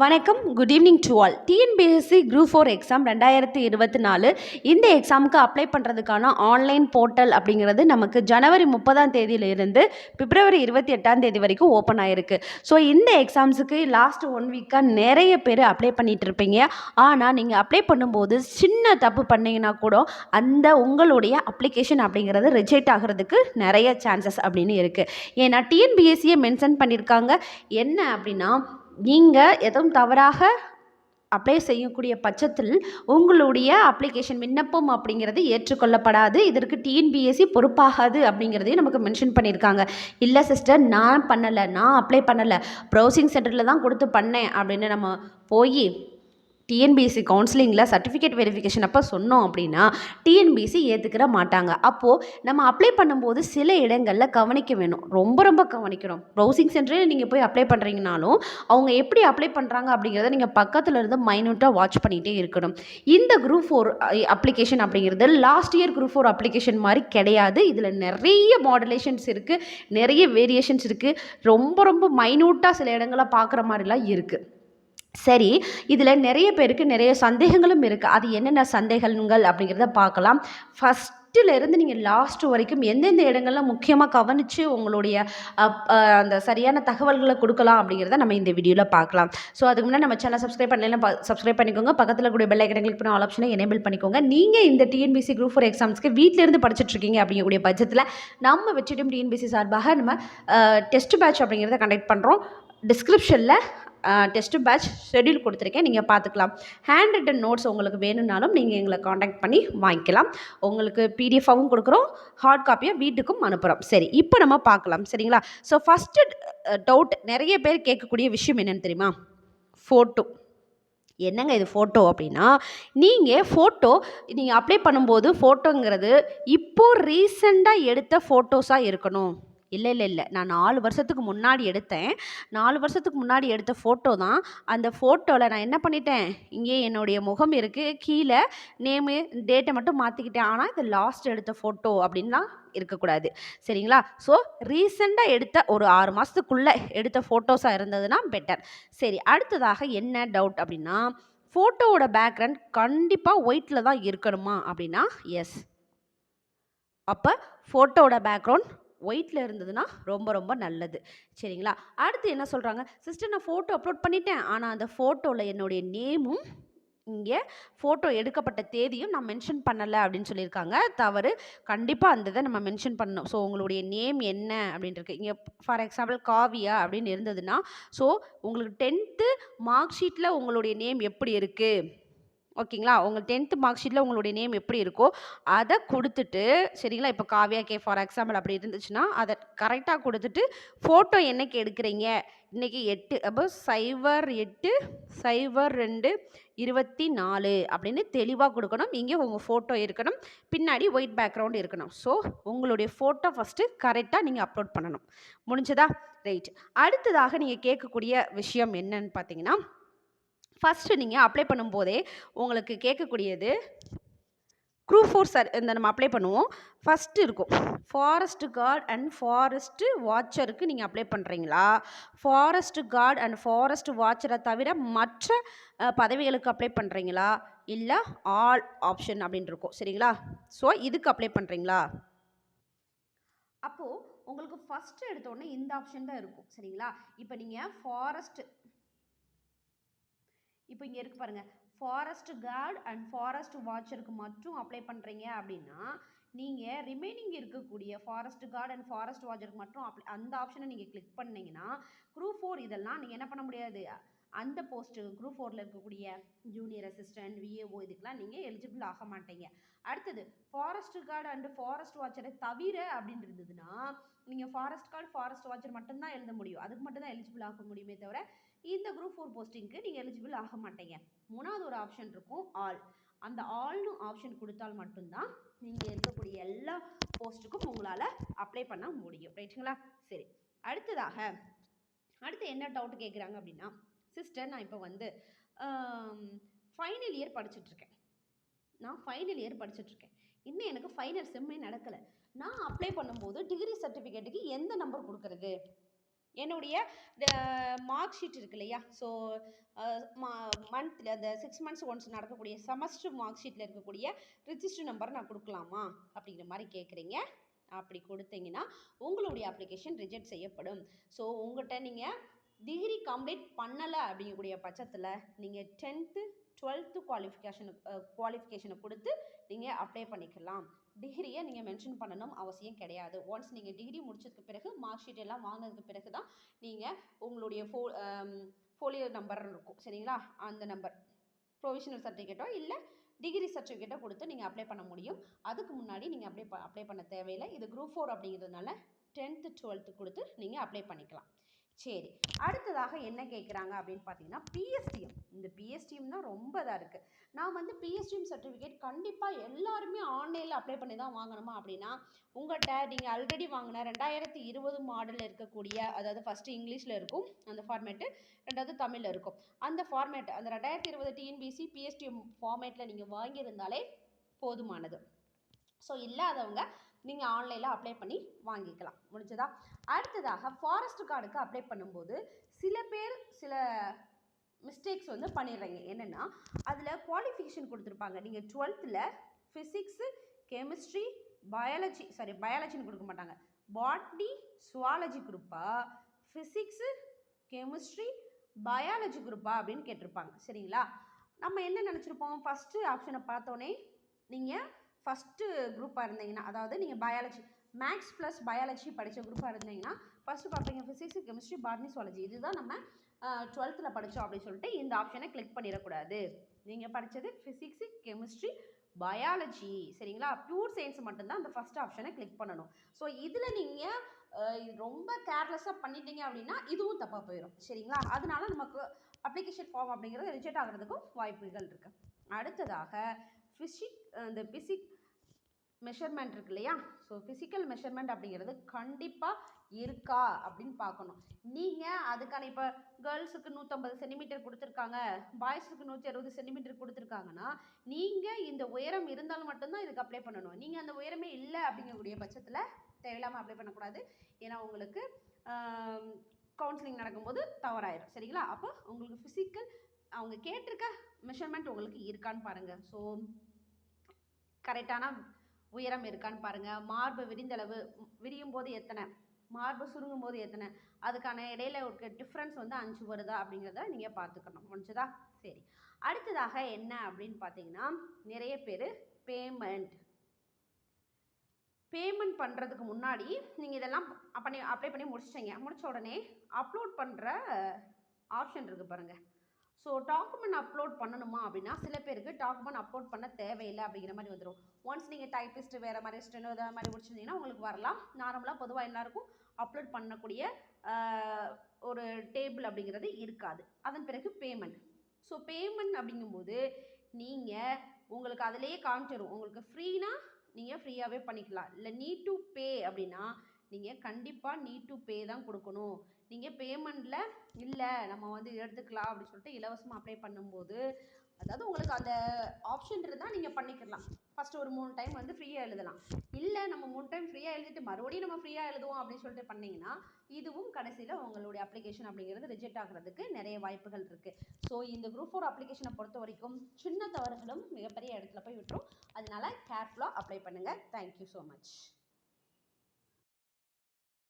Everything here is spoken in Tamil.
வணக்கம் good evening to all TNPSC group four exam ரெண்டாயிரத்தி இருபத்தி நாலு. இந்த எக்ஸாமுக்கு அப்ளை பண்ணுறதுக்கான ஆன்லைன் போர்ட்டல் அப்படிங்கிறது நமக்கு ஜனவரி முப்பதாம் தேதியிலிருந்து பிப்ரவரி இருபத்தி எட்டாம் தேதி வரைக்கும் ஓப்பன் ஆயிருக்கு. ஸோ இந்த எக்ஸாம்ஸுக்கு லாஸ்ட் ஒன் வீக்காக நிறைய பேர் அப்ளை பண்ணிட்டு இருப்பீங்க. ஆனால் நீங்கள் அப்ளை பண்ணும்போது சின்ன தப்பு பண்ணீங்கன்னா கூட அந்த உங்களுடைய அப்ளிகேஷன் அப்படிங்கிறது ரிஜெக்ட் ஆகிறதுக்கு நிறைய சான்சஸ் அப்படின்னு இருக்குது ஏன்னா டிஎன்பிஎஸ்சியை மென்ஷன் பண்ணியிருக்காங்க என்ன அப்படின்னா நீங்கள் எதுவும் தவறாக அப்ளை செய்யக்கூடிய பட்சத்தில் உங்களுடைய அப்ளிகேஷன் விண்ணப்பம் அப்படிங்கிறது ஏற்றுக்கொள்ளப்படாது. இதற்கு டிஎன்பிஎஸ்சி பொறுப்பாகாது அப்படிங்கிறதையும் நமக்கு மென்ஷன் பண்ணியிருக்காங்க. இல்லை சிஸ்டர் நான் பண்ணலை நான் அப்ளை பண்ணலை. ப்ரௌசிங் சென்டரில் தான் கொடுத்து பண்ணேன் அப்படின்னு நம்ம போய் டிஎன்பிஎஸ்சி கவுன்சிலிங்கில் சர்டிஃபிகேட் வெரிஃபிகேஷன் அப்போ சொன்னோம் அப்படின்னா டிஎன்பிஎஸ்சி ஏற்றுக்கிற மாட்டாங்க. அப்போது நம்ம அப்ளை பண்ணும்போது சில இடங்களில் கவனிக்க வேணும். ரொம்ப ரொம்ப கவனிக்கணும். ப்ரௌசிங் சென்டரில் நீங்கள் போய் அப்ளை பண்ணுறீங்கனாலும் அவங்க எப்படி அப்ளை பண்ணுறாங்க அப்படிங்கிறத நீங்கள் பக்கத்தில் இருந்து மைனூட்டாக வாட்ச் பண்ணிகிட்டே இருக்கணும். இந்த குரூப் ஃபோர் அப்ளிகேஷன் அப்படிங்கிறது last year group four application மாதிரி கிடையாது. இதில் நிறைய மாடுலேஷன்ஸ் இருக்குது நிறைய வேரியேஷன்ஸ் இருக்குது ரொம்ப ரொம்ப மைனூட்டாக சில இடங்களை பார்க்குற மாதிரிலாம் இருக்குது சரி இதில் நிறைய பேருக்கு நிறைய சந்தேகங்களும் இருக்குது அது என்னென்ன சந்தேகங்கள் அப்படிங்கிறத பார்க்கலாம். ஃபஸ்ட்டிலேருந்து நீங்கள் லாஸ்ட் வரைக்கும் எந்தெந்த இடங்கள்ல முக்கியமாக கவனித்து உங்களுடைய அந்த சரியான தகவல்களை கொடுக்கலாம் அப்படிங்கிறத நம்ம இந்த வீடியோவில் பார்க்கலாம். ஸோ அதுக்கு முன்னாடி நம்ம சேனல் சப்ஸ்கிரைப் பண்ணலாம் சப்ஸ்கிரைப் பண்ணிக்கோங்க. பக்கத்தில் கூடிய பெல் ஐக்கனை கிளிக் பண்ண ஆல் ஆப்ஷனை எனேபிள் பண்ணிக்கோங்க. நீங்கள் இந்த டிஎன்பிசி குரூப் ஃபோர் எக்ஸாம்ஸ்க்கு வீட்டிலேருந்து படிச்சுட்ருக்கீங்க அப்படிங்கக்கூடிய பட்சத்தில் நம்ம வச்சுட்டும் டிஎன்பிசி சார்பாக நம்ம டெஸ்ட் பேட்ச் அப்படிங்கிறத கண்டக்ட் பண்ணுறோம் டிஸ்கிரிப்ஷனில் டெஸ்ட்டு பேட்ச் ஷெட்யூல் கொடுத்துருக்கேன். நீங்கள் பார்த்துக்கலாம். ஹேண்ட் ரிட்டன் நோட்ஸ் உங்களுக்கு வேணும்னாலும் நீங்கள் எங்களை காண்டாக்ட் பண்ணி வாங்கிக்கலாம். உங்களுக்கு பிடிஎஃபாகவும் கொடுக்குறோம். ஹார்ட் காப்பியாக வீட்டுக்கும் அனுப்புகிறோம் சரி இப்போ நம்ம பார்க்கலாம். சரிங்களா? ஸோ ஃபஸ்ட்டு டவுட் நிறைய பேர் கேட்கக்கூடிய விஷயம் என்னென்னு தெரியுமா? ஃபோட்டோ என்னங்க இது ஃபோட்டோ அப்படின்னா நீங்கள் ஃபோட்டோ நீங்கள் அப்ளை பண்ணும்போது ஃபோட்டோங்கிறது இப்போது ரீசெண்டாக எடுத்த ஃபோட்டோஸாக இருக்கணும். இல்லை இல்லை இல்லை. நான் நாலு வருஷத்துக்கு முன்னாடி எடுத்தேன். நாலு வருஷத்துக்கு முன்னாடி எடுத்த ஃபோட்டோ தான். அந்த ஃபோட்டோவில் நான் என்ன பண்ணிட்டேன்? இங்கே என்னுடைய முகம் இருக்குது கீழே நேமு டேட்டை மட்டும் மாற்றிக்கிட்டேன் ஆனால் இது லாஸ்ட் எடுத்த ஃபோட்டோ அப்படின்லாம் இருக்கக்கூடாது. சரிங்களா? ஸோ ரீசெண்டாக எடுத்த ஒரு ஆறு மாதத்துக்குள்ளே எடுத்த ஃபோட்டோஸாக இருந்ததுன்னா பெட்டர் சரி அடுத்ததாக என்ன டவுட் அப்படின்னா ஃபோட்டோவோட பேக்ரவுண்ட் கண்டிப்பாக ஒயிட்டில் தான் இருக்கணுமா அப்படின்னா எஸ் அப்போ ஃபோட்டோவோட பேக்ரவுண்ட் ஒயிட்டில் இருந்ததுன்னா ரொம்ப ரொம்ப நல்லது. சரிங்களா? அடுத்து என்ன சொல்கிறாங்க சிஸ்டர் நான் ஃபோட்டோ அப்லோட் பண்ணிட்டேன். ஆனால் அந்த ஃபோட்டோவில் என்னுடைய நேமும் இங்கே ஃபோட்டோ எடுக்கப்பட்ட தேதியும் நான் மென்ஷன் பண்ணலை அப்படின்னு சொல்லியிருக்காங்க. தவறு. கண்டிப்பாக அந்த இதை நம்ம மென்ஷன் பண்ணணும். ஸோ உங்களுடைய நேம் என்ன அப்படின்ட்டு இங்கே ஃபார் எக்ஸாம்பிள் காவியா அப்படின்னு இருந்ததுன்னா ஸோ உங்களுக்கு டென்த்து மார்க் ஷீட்டில் உங்களுடைய நேம் எப்படி இருக்குது ஓகேங்களா? உங்கள் டென்த்து மார்க் ஷீட்டில் உங்களுடைய நேம் எப்படி இருக்கோ அதை கொடுத்துட்டு சரிங்களா? இப்போ காவியா கே ஃபார் எக்ஸாம்பிள் அப்படி இருந்துச்சுன்னா அதை கரெக்டாக கொடுத்துட்டு ஃபோட்டோ என்னைக்கு எடுக்கிறீங்க? இன்றைக்கி எட்டு அப்போ சைபர் எட்டு சைபர் ரெண்டு இருபத்தி நாலு அப்படின்னு தெளிவாக கொடுக்கணும். இங்கே உங்கள் ஃபோட்டோ இருக்கணும். பின்னாடி ஒயிட் பேக்ரவுண்ட் இருக்கணும். ஸோ உங்களுடைய ஃபோட்டோ ஃபஸ்ட்டு கரெக்டாக நீங்கள் அப்லோட் பண்ணணும். முடிஞ்சதா? ரைட் அடுத்ததாக நீங்கள் கேட்கக்கூடிய விஷயம் என்னன்னு பார்த்தீங்கன்னா ஃபஸ்ட்டு நீங்கள் அப்ளை பண்ணும்போதே உங்களுக்கு கேட்கக்கூடியது குரூப் ஃபோர் சார் இந்த நம்ம அப்ளை பண்ணுவோம். ஃபஸ்ட்டு இருக்கும். ஃபாரஸ்ட் கார்டு அண்ட் ஃபாரஸ்ட்டு வாட்சருக்கு நீங்கள் அப்ளை பண்ணுறீங்களா ஃபாரஸ்ட் கார்டு அண்ட் ஃபாரஸ்ட் வாட்சரை தவிர மற்ற பதவிகளுக்கு அப்ளை பண்ணுறீங்களா இல்லை ஆல் ஆப்ஷன் அப்படின்னு இருக்கும். சரிங்களா? ஸோ இதுக்கு அப்ளை பண்ணுறீங்களா அப்போது உங்களுக்கு ஃபஸ்ட்டு எடுத்தோடனே இந்த ஆப்ஷன் தான் இருக்கும். சரிங்களா? இப்போ நீங்கள் ஃபாரஸ்ட் இப்போ இங்கே இருக்கு பாருங்கள் ஃபாரஸ்ட் கார்டு அண்ட் ஃபாரஸ்ட் வாட்சருக்கு மட்டும் அப்ளை பண்ணுறீங்க அப்படின்னா நீங்கள் ரிமைனிங் இருக்கக்கூடிய ஃபாரஸ்ட் கார்டு அண்ட் ஃபாரஸ்ட் வாட்சருக்கு மட்டும் அப்ளை அந்த ஆப்ஷனை நீங்கள் கிளிக் பண்ணிங்கன்னா குரூப் ஃபோர் இதெல்லாம் நீங்கள் என்ன பண்ண முடியாது. அந்த போஸ்ட்டு குரூப் ஃபோரில் இருக்கக்கூடிய ஜூனியர் அசிஸ்டன்ட் விஏஓ இதுக்கெலாம் நீங்கள் எலிஜிபிள் ஆக மாட்டீங்க. அடுத்தது ஃபாரஸ்ட் கார்டு அண்டு ஃபாரஸ்ட் வாட்சரை தவிர அப்படின்னு இருந்ததுன்னா நீங்கள் ஃபாரஸ்ட் கார்டு ஃபாரஸ்ட் வாட்சர் மட்டும்தான் எழுத முடியும். அதுக்கு மட்டும்தான் எலிஜிபிள் ஆக முடியுமே தவிர இந்த குரூப் ஃபோர் போஸ்டிங்க்கு நீங்கள் எலிஜிபிள் ஆக மாட்டீங்க. மூணாவது ஒரு ஆப்ஷன் இருக்கும் ஆல் அந்த ஆல்னு ஆப்ஷன் கொடுத்தால் மட்டும்தான் நீங்கள் இருக்கக்கூடிய எல்லா போஸ்ட்டுக்கும் உங்களால் அப்ளை பண்ண முடியும். ரைட்டுங்களா சரி. அடுத்ததாக அடுத்து என்ன டவுட் கேட்குறாங்க அப்படின்னா சிஸ்டர் நான் இப்போ வந்து ஃபைனல் இயர் படிச்சுட்ருக்கேன் நான் ஃபைனல் இயர் படிச்சுட்ருக்கேன் இன்னும் எனக்கு ஃபைனல் செம்மே நடக்கலை. நான் அப்ளை பண்ணும்போது டிகிரி சர்டிஃபிகேட்டுக்கு எந்த நம்பர் கொடுக்கறது? என்னுடைய மார்க் ஷீட் இருக்கு இல்லையா? ஸோ மந்த்தில் அந்த சிக்ஸ் மந்த்ஸ் ஒன்ஸ் நடக்கக்கூடிய செமஸ்டர் மார்க் ஷீட்டில் இருக்கக்கூடிய ரிஜிஸ்டர் நம்பர் நான் கொடுக்கலாமா? அப்படிங்கிற மாதிரி கேட்குறீங்க அப்படி கொடுத்தீங்கன்னா உங்களுடைய அப்ளிகேஷன் ரிஜெக்ட் செய்யப்படும். ஸோ உங்கள்கிட்ட நீங்கள் டிகிரி கம்ப்ளீட் பண்ணலை அப்படிங்கக்கூடிய பட்சத்தில் நீங்கள் டென்த்து டுவெல்த்து குவாலிஃபிகேஷனு குவாலிஃபிகேஷனை கொடுத்து நீங்கள் அப்ளை பண்ணிக்கலாம். டிகிரியை நீங்கள் மென்ஷன் பண்ணணும் அவசியம் கிடையாது. ஒன்ஸ் நீங்கள் டிகிரி முடிச்சதுக்கு பிறகு மார்க் ஷீட் எல்லாம் வாங்கினதுக்கு பிறகு தான் நீங்கள் உங்களுடைய ஃபோ ஃபோலியோ நம்பர் இருக்கும். சரிங்களா? அந்த நம்பர் ப்ரொவிஷனல் சர்டிஃபிகேட்டோ இல்லை டிகிரி சர்டிஃபிகேட்டோ கொடுத்து நீங்கள் அப்ளை பண்ண முடியும். அதுக்கு முன்னாடி நீங்கள் அப்ளை ப அப்ளை பண்ண தேவையில்லை. இது குரூப் ஃபோர் அப்படிங்கிறதுனால டென்த்து டுவெல்த்து கொடுத்து நீங்கள் அப்ளை பண்ணிக்கலாம். சரி அடுத்ததாக என்ன கேட்குறாங்க அப்படின்னு பார்த்தீங்கன்னா பிஎஸ்டிஎம் இந்த பிஎஸ்டிஎம் தான் ரொம்ப இதாக இருக்குது நான் வந்து பிஎஸ்டிஎம் சர்டிஃபிகேட் கண்டிப்பாக எல்லாருமே ஆன்லைனில் அப்ளை பண்ணி தான் வாங்கணுமா அப்படின்னா உங்கள்கிட்ட நீங்கள் ஆல்ரெடி வாங்கின ரெண்டாயிரத்தி இருபது மாடலில் இருக்கக்கூடிய அதாவது ஃபஸ்ட்டு இங்கிலீஷில் இருக்கும் அந்த ஃபார்மேட்டு ரெண்டாவது தமிழில் இருக்கும். அந்த ஃபார்மேட் அந்த ரெண்டாயிரத்தி இருபது டிஎன்பிசி பிஎஸ்டிஎம் ஃபார்மேட்டில் நீங்கள் வாங்கியிருந்தாலே போதுமானது. ஸோ இல்லாதவங்க நீங்கள் ஆன்லைனில் அப்ளை பண்ணி வாங்கிக்கலாம். முடிஞ்சதா? அடுத்ததாக ஃபாரஸ்ட் கார்டுக்கு அப்ளை பண்ணும்போது சில பேர் சில மிஸ்டேக்ஸ் வந்து பண்ணிடுறீங்க. என்னென்னா அதில் குவாலிஃபிகேஷன் கொடுத்துருப்பாங்க. நீங்கள் டுவெல்த்தில் ஃபிசிக்ஸு கெமிஸ்ட்ரி பயாலஜி சாரி பயாலஜின்னு கொடுக்க மாட்டாங்க. பாட்னி சுவாலஜி குரூப்பா ஃபிசிக்ஸு கெமிஸ்ட்ரி பயாலஜி குரூப்பா அப்படின்னு கேட்டிருப்பாங்க. சரிங்களா? நம்ம என்ன நினச்சிருப்போம்? ஃபஸ்ட்டு ஆப்ஷனை பார்த்தோன்னே நீங்கள் ஃபஸ்ட்டு குரூப்பாக இருந்தீங்கன்னா அதாவது நீங்கள் பயாலஜி மேக்ஸ் ப்ளஸ் பயாலஜி படித்த குரூப்பாக இருந்தீங்கன்னா ஃபஸ்ட்டு பார்ப்பீங்க ஃபிசிக்ஸ் கெமிஸ்ட்ரி பாட்னி சுவாலஜி இதுதான் நம்ம டுவெல்த்தில் படித்தோம் அப்படின்னு சொல்லிட்டு இந்த ஆப்ஷனை கிளிக் பண்ணிடக்கூடாது. நீங்கள் படித்தது ஃபிசிக்ஸு கெமிஸ்ட்ரி பயாலஜி சரிங்களா? பியூர் சயின்ஸ் மட்டும்தான் அந்த ஃபஸ்ட் ஆப்ஷனை கிளிக் பண்ணணும். ஸோ இதில் நீங்கள் ரொம்ப கேர்லெஸ்ஸாக பண்ணிட்டீங்க அப்படின்னா இதுவும் தப்பாக போயிடும் சரிங்களா? அதனால நமக்கு அப்ளிகேஷன் ஃபார்ம் அப்படிங்கிறது ரிஜெக்ட் ஆகிறதுக்கும் வாய்ப்புகள் இருக்குது அடுத்ததாக ஃபிசிக் இந்த பிசிக் மெஷர்மெண்ட் இருக்கு இல்லையா? ஸோ ஃபிசிக்கல் மெஷர்மெண்ட் அப்படிங்கிறது கண்டிப்பாக இருக்கா அப்படின்னு பார்க்கணும். நீங்கள் அதுக்கான இப்போ கேர்ள்ஸுக்கு நூற்றம்பது சென்டிமீட்டர் கொடுத்துருக்காங்க பாய்ஸுக்கு நூற்றி அறுபது சென்டிமீட்டர் கொடுத்துருக்காங்கன்னா நீங்கள் இந்த உயரம் இருந்தாலும் மட்டும்தான் இதுக்கு அப்ளை பண்ணணும். நீங்கள் அந்த உயரமே இல்லை அப்படிங்கக்கூடிய பட்சத்தில் தேவையில்லாமல் அப்ளை பண்ணக்கூடாது. ஏன்னா உங்களுக்கு கவுன்சிலிங் நடக்கும்போது தவறாயிரும். சரிங்களா? அப்போ உங்களுக்கு ஃபிசிக்கல் அவங்க கேட்டிருக்க மெஷர்மெண்ட் உங்களுக்கு இருக்கான்னு பாருங்கள் ஸோ கரெக்டான உயரம் இருக்கான்னு பாருங்கள் மார்பு விரிந்தளவு விரியும் போது எத்தனை? மார்பு சுருங்கும் போது எத்தனை? அதுக்கான இடையில இருக்க டிஃப்ரென்ஸ் வந்து அஞ்சு வருதா அப்படிங்கிறத நீங்கள் பார்த்துக்கணும். முடிஞ்சதா? சரி. அடுத்ததாக என்ன அப்படின்னு பார்த்தீங்கன்னா நிறைய பேர் பேமெண்ட் பேமெண்ட் பண்ணுறதுக்கு முன்னாடி நீங்கள் இதெல்லாம் பண்ணி அப்ளை பண்ணி முடிச்சிட்டீங்க. முடிச்ச உடனே அப்லோட் பண்ணுற ஆப்ஷன் இருக்குது பாருங்கள் ஸோ டாக்குமெண்ட் அப்லோட் பண்ணணுமா அப்படின்னா சில பேருக்கு டாக்குமெண்ட் அப்லோட் பண்ண தேவையில்லை அப்படிங்கிற மாதிரி வந்துடும் ஒன்ஸ் நீங்கள் டைப்பிஸ்ட்டு வேறு மாதிரி ஸ்டெனோ இதை மாதிரி முடிச்சிருந்தீங்கன்னா உங்களுக்கு வரலாம். நார்மலாக பொதுவாக எல்லாருக்கும் அப்லோட் பண்ணக்கூடிய ஒரு டேபிள் அப்படிங்கிறது இருக்காது. அதன் பிறகு பேமெண்ட் ஸோ பேமெண்ட் அப்படிங்கும்போது நீங்கள் உங்களுக்கு அதிலேயே காமிச்சிடும் உங்களுக்கு ஃப்ரீனா நீங்கள் ஃப்ரீயாகவே பண்ணிக்கலாம். இல்லை நீட் டு பே அப்படின்னா நீங்கள் கண்டிப்பாக நீட் டு பே தான் கொடுக்கணும். நீங்கள் பேமெண்ட்டில் இல்லை நம்ம வந்து எடுத்துக்கலாம் அப்படின்னு சொல்லிட்டு இலவசமாக அப்ளை பண்ணும்போது அதாவது உங்களுக்கு அந்த ஆப்ஷன் இருந்தால் நீங்கள் பண்ணிக்கலாம். ஃபஸ்ட்டு ஒரு மூணு டைம் வந்து ஃப்ரீயாக எழுதலாம். இல்லை நம்ம மூணு டைம் ஃப்ரீயாக எழுதிட்டு மறுபடியும் நம்ம ஃப்ரீயாக எழுதுவோம் அப்படின்னு சொல்லிட்டு பண்ணிங்கன்னா இதுவும் கடைசியில் உங்களுடைய அப்ளிகேஷன் அப்படிங்கிறது ரிஜெக்ட் ஆகிறதுக்கு நிறைய வாய்ப்புகள் இருக்குது ஸோ இந்த குரூப் ஃபோர் அப்ளிகேஷனை பொறுத்த வரைக்கும் சின்ன தவறுகளும் மிகப்பெரிய இடத்துல போய் விட்டுரும். அதனால் கேர்ஃபுல்லாக அப்ளை பண்ணுங்கள் தேங்க்யூ ஸோ மச்